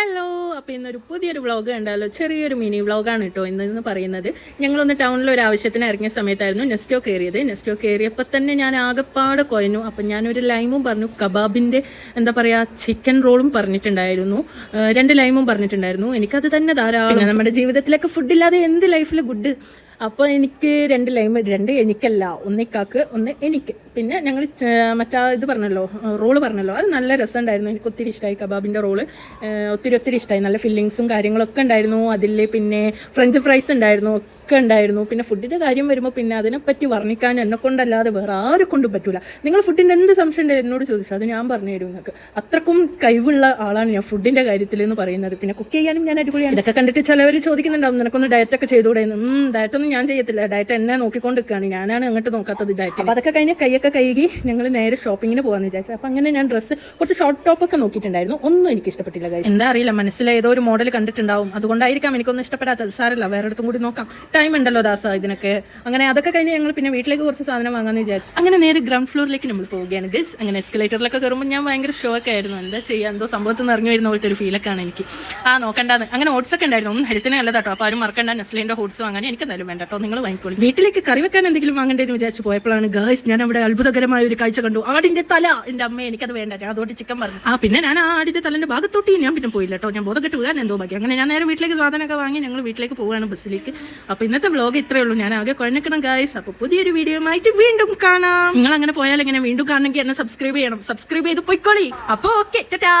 Hello അപ്പോൾ ഇന്നൊരു പുതിയൊരു വ്ളോഗ് ഉണ്ടല്ലോ ചെറിയൊരു മിനി വ്ളോഗാണ് കേട്ടോ ഇന്ന് ഇന്ന് പറയുന്നത്. ഞങ്ങളൊന്ന് ടൗണിൽ ഒരു ആവശ്യത്തിന് ഇറങ്ങിയ സമയത്തായിരുന്നു നെസ്റ്റോ കയറിയത് നെസ്റ്റോ കയറിയപ്പോൾ തന്നെ ഞാൻ ആകെപ്പാടെ കൊയഞ്ഞു. അപ്പം ഞാനൊരു ലൈമും പറഞ്ഞു കബാബിന്റെ എന്താ പറയുക ചിക്കൻ റോളും പറഞ്ഞിട്ടുണ്ടായിരുന്നു. രണ്ട് ലൈമും പറഞ്ഞിട്ടുണ്ടായിരുന്നു. എനിക്കത് തന്നെ ധാരാളം നമ്മുടെ ജീവിതത്തിലൊക്കെ ഫുഡില്ലാതെ എന്ത് ലൈഫിൽ ഗുഡ് അപ്പോൾ എനിക്ക് രണ്ട് ലൈം രണ്ട് എനിക്കല്ല. ഒന്നിക്കാക്ക് ഒന്ന് എനിക്ക്. പിന്നെ ഞങ്ങൾ മറ്റാ ഇത് പറഞ്ഞല്ലോ റോൾ പറഞ്ഞല്ലോ. അത് നല്ല രസമുണ്ടായിരുന്നു. എനിക്ക് ഒത്തിരി ഇഷ്ടമായി കബാബിന്റെ റോൾ. ഒത്തിരി ഒത്തിരി ഇഷ്ടമായി നല്ല ഫില്ലിങ്സും കാര്യങ്ങളൊക്കെ ഉണ്ടായിരുന്നു. അതിൽ പിന്നെ ഫ്രഞ്ച് ഫ്രൈസ് ഉണ്ടായിരുന്നു. ഒക്കെ ഉണ്ടായിരുന്നു. പിന്നെ ഫുഡിന്റെ കാര്യം വരുമ്പോൾ പിന്നെ അതിനെപ്പറ്റി വർണിക്കാൻ എന്നെ കൊണ്ടല്ലാതെ വേറെ ആരെ കൊണ്ടും പറ്റൂല. നിങ്ങൾ ഫുഡിന്റെ എന്ത് സംശയം ഉണ്ടെങ്കിലും എന്നോട് ചോദിച്ചു അത് ഞാൻ പറഞ്ഞു തരും നിങ്ങൾക്ക്. അത്രക്കും കഴിവുള്ള ആളാണ് ഞാൻ ഫുഡിന്റെ കാര്യത്തിൽ എന്ന് പറയുന്നത്. പിന്നെ കുക്ക് ചെയ്യാനും ഞാൻ അടിപൊളിയാണ്. ഇതൊക്കെ കണ്ടിട്ട് ചിലവർ ചോദിക്കുന്നുണ്ടാവും. നിനക്കൊന്ന് ഡയറ്റൊക്കെ ചെയ്തുകൂടെ ഡയറ്റ് ഒന്നും ഞാൻ ചെയ്യത്തില്ല. ഡയറ്റ് എന്നെ നോക്കിക്കൊണ്ട് നിൽക്കുകയാണ് ഞാനാണ് അങ്ങോട്ട് നോക്കാത്തത് ഡയറ്റ് അപ്പോൾ അതൊക്കെ കഴിഞ്ഞ് കൈയൊക്കെ കഴുകി ഞങ്ങൾ നേരെ ഷോപ്പിങ്ങിന് പോകാന്ന് വിചാരിച്ചത്. അപ്പം അങ്ങനെ ഞാൻ ഡ്രസ്സ് കുറച്ച് ഷോർട്ട് ടോപ്പ് ഒക്കെ നോക്കിയിട്ടുണ്ടായിരുന്നു. ഒന്നും എനിക്ക് ഇഷ്ടപ്പെട്ടില്ല കാര്യം എന്താ അറിയില്ല മനസ്സിൽ ഏതോ ഒരു മോഡൽ കണ്ടിട്ടുണ്ടാവും. അതുകൊണ്ടായിരിക്കാം എനിക്കൊന്നും ഇഷ്ടപ്പെടാത്തത്. സാരല്ല വേറെ അടുത്തും കൂടി നോക്കാം. ടൈം ഉണ്ടല്ലോ ദാസ ഇതിനൊക്കെ. അങ്ങനെ അതൊക്കെ കഴിഞ്ഞ് ഞങ്ങൾ പിന്നെ വീട്ടിലേക്ക് കുറച്ച് സാധനം വാങ്ങാന്ന് വിചാരിച്ചു. അങ്ങനെ നേരെ ഗ്രൗണ്ട് ഫ്ലോറിലേക്ക് നമ്മൾ പോവുകയാണ് ഗസ് അങ്ങനെ എസ്കലേറ്ററിലൊക്കെ കയറുമ്പോൾ ഞാൻ ഭയങ്കര ഷോ ഒക്കെ ആയിരുന്നു. എന്താ ചെയ്യുക എന്തോ സംഭവത്തിൽ നിന്ന് ഇറങ്ങി വരുന്ന പോലത്തെ ഒരു ഫീലൊക്കെയാണ് എനിക്ക്. ആ നോക്കണ്ടാന്ന്. അങ്ങനെ ഓട്സ് ഒക്കെ ഉണ്ടായിരുന്നു. ഒന്നും ഹെൽത്തിന് നല്ലതാട്ടോ. അപ്പോൾ ആരും മറക്കണ്ട. നെസ്ലിന്റെ ഓട്സ് വാങ്ങാൻ എനിക്ക് എന്തായാലും വേണ്ട. കേട്ടോ നിങ്ങൾ വാങ്ങിക്കോളൂ. വീട്ടിലേക്ക് കറി വെക്കാൻ എന്തെങ്കിലും വാങ്ങണ്ടേന്ന് വിചാരിച്ചു പോയപ്പോഴാണ് ഗേൾസ് ഞാൻ അവിടെ അത്ഭുതകരമായ ഒരു കാഴ്ച കണ്ടു. ആടിന്റെ തല. എന്റെ അമ്മ എനിക്കത് വേണ്ട. ഞാൻ അതുകൊണ്ട് ചിക്കൻ പറഞ്ഞു. ആ പിന്നെ ഞാൻ ആ ആടിന്റെ തലന്റെ ഭാഗത്തോട്ട് ഞാൻ പിന്നെ പോയില്ല കേട്ടോ ഞാൻ ബോധം കെട്ട് പോകാൻ എന്തോ ബാക്കി. അങ്ങനെ ഞാൻ നേരെ വീട്ടിലേക്ക് സാധനമൊക്കെ വാങ്ങി ഞങ്ങൾ വീട്ടിലേക്ക് പോവുകയാണ് ബസ്സിലേക്ക്. അപ്പൊ ഇന്നത്തെ വ്ലോഗ് ഇത്രേ ഉള്ളൂ. ഞാൻ ആകെ കുഴഞ്ഞക്കണം ഗായ്സ്. അപ്പൊ പുതിയൊരു വീഡിയോ ആയിട്ട് വീണ്ടും കാണാം. നിങ്ങൾ അങ്ങനെ പോയാൽ എങ്ങനെ വീണ്ടും കാണണമെങ്കിൽ എന്നെ സബ്സ്ക്രൈബ് ചെയ്യണം. സബ്സ്ക്രൈബ് ചെയ്ത് പൊയ്ക്കോളി. അപ്പൊ ഓക്കെ ടാ